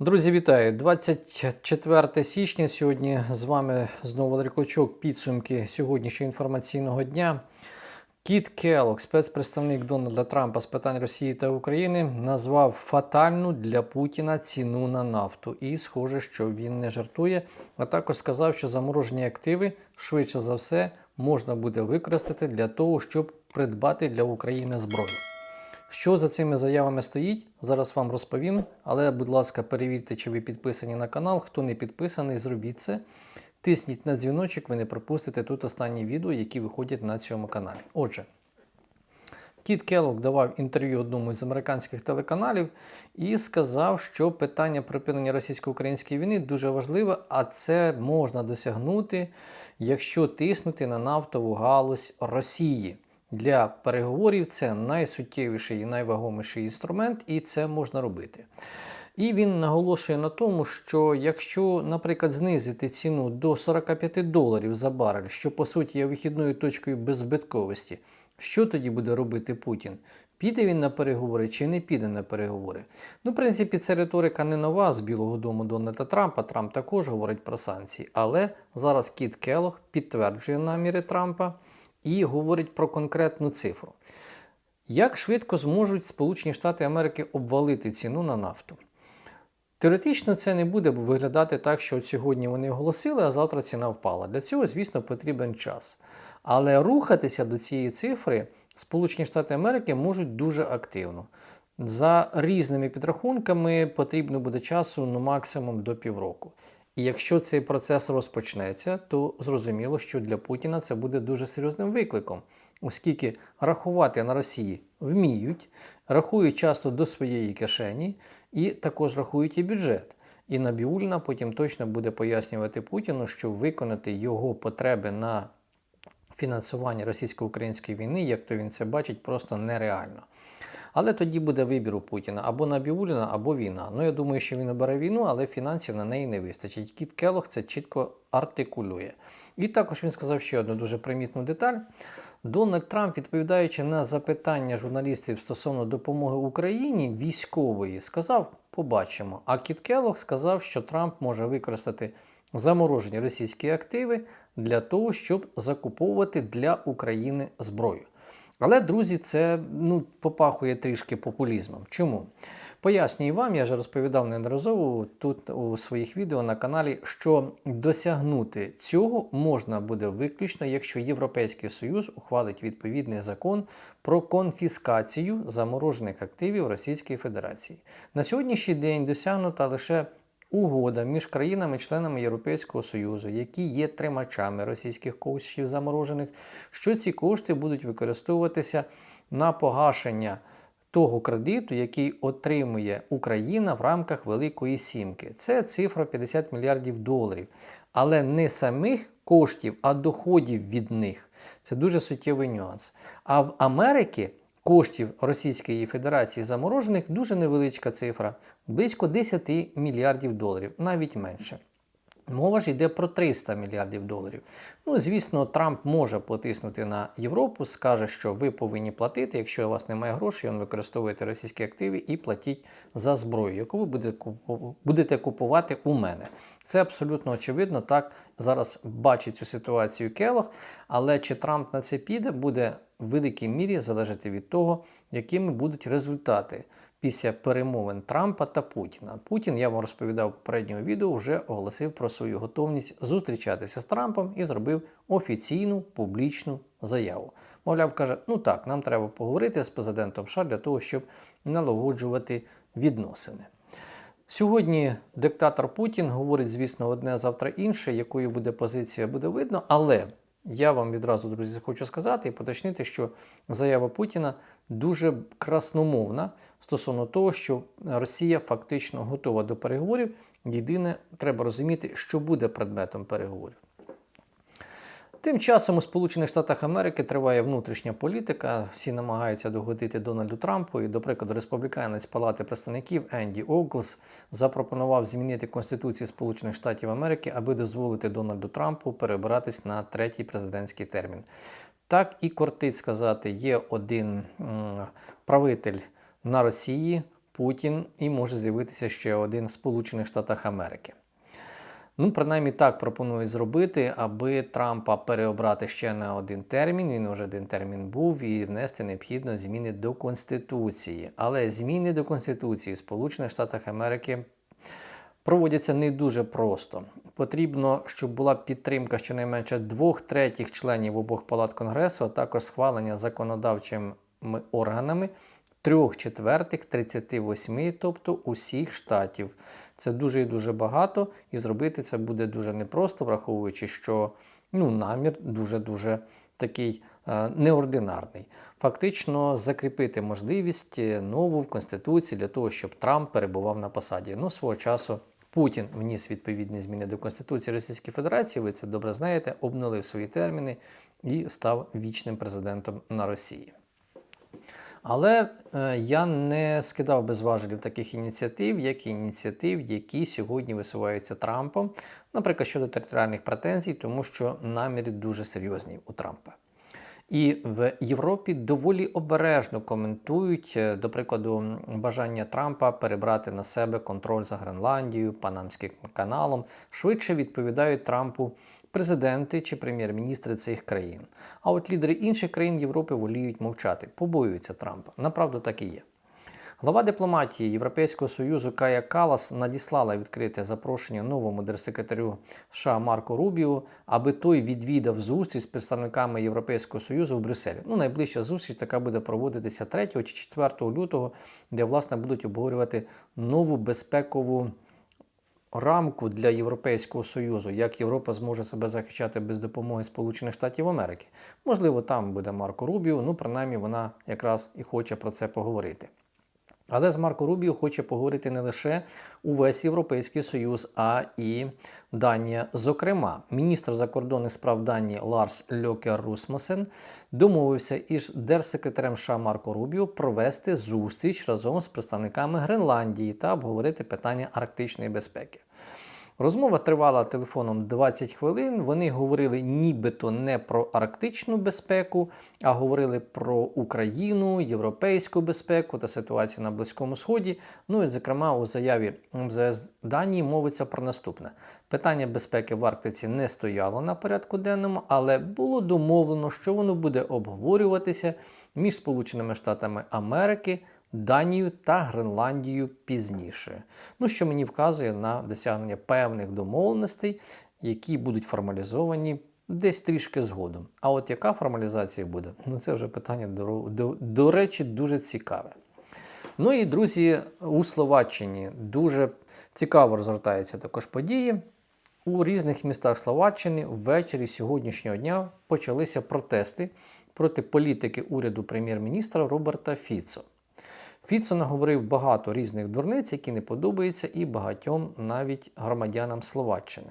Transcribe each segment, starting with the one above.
Друзі, вітаю! 24 січня. Сьогодні з вами знову Валерій. Підсумки сьогоднішнього інформаційного дня. Кіт Келлог, спецпредставник Дональда Трампа з питань Росії та України, назвав фатальну для Путіна ціну на нафту. І схоже, що він не жартує. А також сказав, що заморожені активи швидше за все можна буде використати для того, щоб придбати для України зброю. Що за цими заявами стоїть, зараз вам розповім. Але, будь ласка, перевірте, чи ви підписані на канал. Хто не підписаний, зробіть це. Тисніть на дзвіночок, ви не пропустите тут останні відео, які виходять на цьому каналі. Отже, Кіт Келлог давав інтерв'ю одному з американських телеканалів і сказав, що питання припинення російсько-української війни дуже важливе, а це можна досягнути, якщо тиснути на нафтову галузь Росії. Для переговорів це найсуттєвіший і найвагоміший інструмент, і це можна робити. І він наголошує на тому, що якщо, наприклад, знизити ціну до 45 доларів за барель, що по суті є вихідною точкою беззбитковості, що тоді буде робити Путін? Піде він на переговори чи не піде на переговори? Ну, в принципі, це риторика не нова з Білого Дому Дональда Трампа. Трамп також говорить про санкції. Але зараз Кіт Келлог підтверджує наміри Трампа і говорить про конкретну цифру. Як швидко зможуть Сполучені Штати Америки обвалити ціну на нафту? Теоретично це не буде виглядати так, що от сьогодні вони оголосили, а завтра ціна впала. Для цього, звісно, потрібен час. Але рухатися до цієї цифри Сполучені Штати Америки можуть дуже активно. За різними підрахунками потрібно буде часу ну, максимум до півроку. І якщо цей процес розпочнеться, то зрозуміло, що для Путіна це буде дуже серйозним викликом, оскільки рахувати на Росії вміють, рахують часто до своєї кишені і також рахують і бюджет. І Набіульна потім точно буде пояснювати Путіну, що виконати його потреби на фінансування російсько-української війни, як то він це бачить, просто нереально. Але тоді буде вибір у Путіна або Набіуліна, або війна. Ну я думаю, що він обере війну, але фінансів на неї не вистачить. Кіт Келлог це чітко артикулює. І також він сказав ще одну дуже примітну деталь. Дональд Трамп, відповідаючи на запитання журналістів стосовно допомоги Україні військової, сказав: побачимо. А Кіт Келлог сказав, що Трамп може використати заморожені російські активи для того, щоб закуповувати для України зброю. Але, друзі, це ну, попахує трішки популізмом. Чому? Пояснюю вам, я вже розповідав неодноразово тут у своїх відео на каналі, що досягнути цього можна буде виключно, якщо Європейський Союз ухвалить відповідний закон про конфіскацію заморожених активів Російської Федерації. На сьогоднішній день досягнута лише угода між країнами-членами Європейського Союзу, які є тримачами російських коштів заморожених, що ці кошти будуть використовуватися на погашення того кредиту, який отримує Україна в рамках Великої Сімки. Це цифра 50 мільярдів доларів. Але не самих коштів, а доходів від них. Це дуже суттєвий нюанс. А в Америці коштів Російської Федерації заморожених дуже невеличка цифра близько 10 мільярдів доларів, навіть менше. Мова ж йде про 300 мільярдів доларів. Ну, звісно, Трамп може потиснути на Європу, скаже, що ви повинні платити, якщо у вас немає грошей, він використовуєте російські активи і платіть за зброю, яку ви будете купувати у мене. Це абсолютно очевидно. Так зараз бачить цю ситуацію Келох. Але чи Трамп на це піде, буде в великій мірі залежати від того, якими будуть результати після перемовин Трампа та Путіна. Путін, я вам розповідав в попередньому відео, вже оголосив про свою готовність зустрічатися з Трампом і зробив офіційну публічну заяву. Мовляв, каже, ну так, нам треба поговорити з президентом США для того, щоб налагоджувати відносини. Сьогодні диктатор Путін говорить, звісно, одне завтра інше, якою буде позиція, буде видно, але я вам відразу, друзі, хочу сказати і поточнити, що заява Путіна дуже красномовна стосовно того, що Росія фактично готова до переговорів. Єдине, треба розуміти, що буде предметом переговорів. Тим часом у Сполучених Штатах Америки триває внутрішня політика. Всі намагаються догодити Дональду Трампу. І, до прикладу, республіканець Палати представників Енді Оглс запропонував змінити Конституцію Сполучених Штатів Америки, аби дозволити Дональду Трампу перебиратись на третій президентський термін. Так і кортить сказати, є один правитель на Росії, Путін і може з'явитися ще один в Сполучених Штатах Америки. Ну, принаймні так пропонують зробити, аби Трампа переобрати ще на один термін. Він вже один термін був, і внести необхідно зміни до Конституції. Але зміни до Конституції Сполучених Штатів Америки проводяться не дуже просто. Потрібно, щоб була підтримка щонайменше двох третіх членів обох палат Конгресу, а також схвалення законодавчими органами трьох четвертих 38, тобто усіх штатів. Це дуже і дуже багато, і зробити це буде дуже непросто, враховуючи, що ну, намір дуже-дуже такий е, неординарний. Фактично закріпити можливість нову в Конституції для того, щоб Трамп перебував на посаді. Ну, свого часу Путін вніс відповідні зміни до Конституції Російської Федерації, ви це добре знаєте, обнулив свої терміни і став вічним президентом на Росії. Але е, я не скидав без важелів таких ініціатив, як і ініціатив, які сьогодні висуваються Трампом, наприклад, щодо територіальних претензій, тому що наміри дуже серйозні у Трампа. І в Європі доволі обережно коментують, е, до прикладу, бажання Трампа перебрати на себе контроль за Гренландією, Панамським каналом, швидше відповідають Трампу президенти чи прем'єр-міністри цих країн. А от лідери інших країн Європи воліють мовчати, побоюються Трампа. Направду так і є. Глава дипломатії Європейського Союзу Кая Калас надіслала відкрите запрошення новому держсекретарю США Марко Рубіо, аби той відвідав зустріч з представниками Європейського Союзу в Брюсселі. Ну, найближча зустріч така буде проводитися 3 чи 4 лютого, де власне будуть обговорювати нову безпекову рамку для Європейського Союзу, як Європа зможе себе захищати без допомоги Сполучених Штатів Америки. Можливо, там буде Марко Рубіо, ну принаймні вона якраз і хоче про це поговорити. Але з Марко Рубіо хоче поговорити не лише увесь Європейський Союз, а і Данія. Зокрема, міністр закордонних справ Данії Ларс Льокер Русмасен домовився із держсекретарем США Марко Рубіо провести зустріч разом з представниками Гренландії та обговорити питання арктичної безпеки. Розмова тривала телефоном 20 хвилин. Вони говорили нібито не про арктичну безпеку, а говорили про Україну, європейську безпеку та ситуацію на Близькому Сході. Ну і, зокрема, у заяві МЗС Данії мовиться про наступне: питання безпеки в Арктиці не стояло на порядку денному, але було домовлено, що воно буде обговорюватися між Сполученими Штатами Америки. Данію та Гренландію пізніше. Ну, що мені вказує на досягнення певних домовленостей, які будуть формалізовані десь трішки згодом. А от яка формалізація буде? Ну, це вже питання, до, до, до речі, дуже цікаве. Ну і друзі, у Словаччині дуже цікаво розгортаються також події. У різних містах Словаччини ввечері сьогоднішнього дня почалися протести проти політики уряду прем'єр-міністра Роберта Фіцо. Фіцо наговорив багато різних дурниць, які не подобаються і багатьом навіть громадянам Словаччини.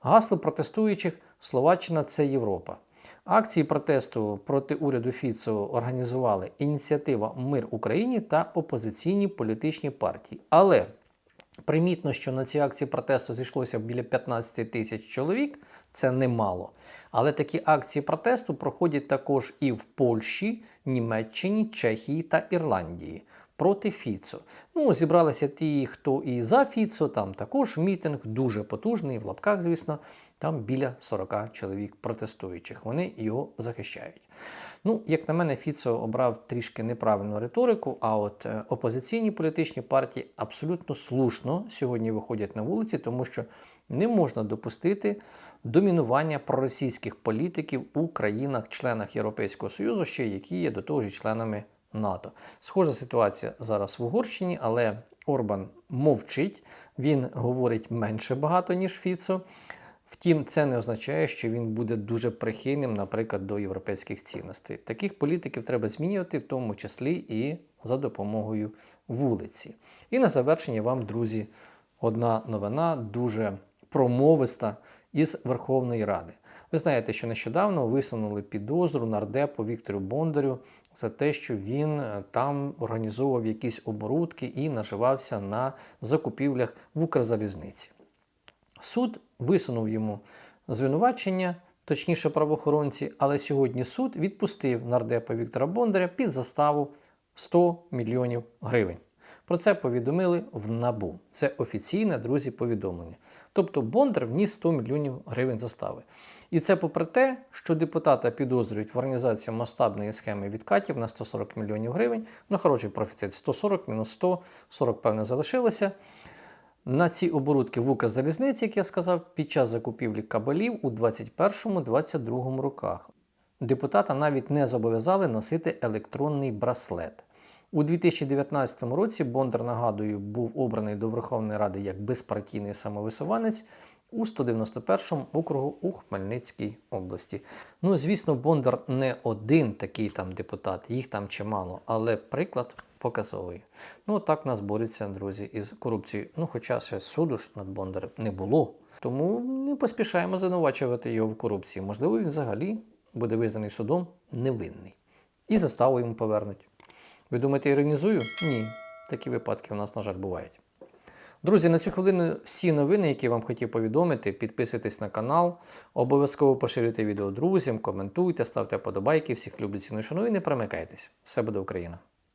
Гасло протестуючих Словаччина це Європа. Акції протесту проти уряду Фіцо організували ініціатива Мир Україні та опозиційні політичні партії. Але примітно, що на ці акції протесту зійшлося біля 15 тисяч чоловік, це немало. Але такі акції протесту проходять також і в Польщі, Німеччині, Чехії та Ірландії проти Фіцо. Ну, зібралися ті, хто і за Фіцо, там також мітинг дуже потужний, в лапках, звісно, там біля 40 чоловік протестуючих. Вони його захищають. Ну, як на мене, Фіцо обрав трішки неправильну риторику, а от е, опозиційні політичні партії абсолютно слушно сьогодні виходять на вулиці, тому що не можна допустити домінування проросійських політиків у країнах-членах Європейського Союзу, ще які є до того ж членами НАТО. Схожа ситуація зараз в Угорщині, але Орбан мовчить, він говорить менше багато, ніж Фіцо. Втім, це не означає, що він буде дуже прихильним, наприклад, до європейських цінностей. Таких політиків треба змінювати, в тому числі і за допомогою вулиці. І на завершення вам, друзі, одна новина дуже промовиста із Верховної Ради. Ви знаєте, що нещодавно висунули підозру нардепу Віктору Бондарю за те, що він е, там організовував якісь оборудки і наживався на закупівлях в Укрзалізниці. Суд висунув йому звинувачення, точніше правоохоронці, але сьогодні суд відпустив нардепа Віктора Бондаря під заставу 100 мільйонів гривень. Про це повідомили в НАБУ. Це офіційне, друзі, повідомлення. Тобто Бондар вніс 100 мільйонів гривень застави. І це попри те, що депутата підозрюють в організації масштабної схеми відкатів на 140 мільйонів гривень. Ну, хороший профіцит 140 мінус 100, 40, певне, залишилося. На ці оборудки в Укрзалізниці, як я сказав, під час закупівлі кабелів у 2021-2022 роках. Депутата навіть не зобов'язали носити електронний браслет. У 2019 році Бондар, нагадую, був обраний до Верховної Ради як безпартійний самовисуванець у 191 округу у Хмельницькій області. Ну, звісно, Бондар не один такий там депутат, їх там чимало, але приклад показовий. Ну, так нас борються, друзі, із корупцією. Ну, хоча ще суду ж над Бондарем не було. Тому не поспішаємо звинувачувати його в корупції. Можливо, він взагалі буде визнаний судом невинний. І заставу йому повернуть. Ви думаєте, іронізую? Ні. Такі випадки у нас, на жаль, бувають. Друзі, на цю хвилину всі новини, які я вам хотів повідомити. Підписуйтесь на канал, обов'язково поширюйте відео друзям, коментуйте, ставте подобайки. Всіх люблю ціну і шаную і не перемикайтесь. Все буде Україна!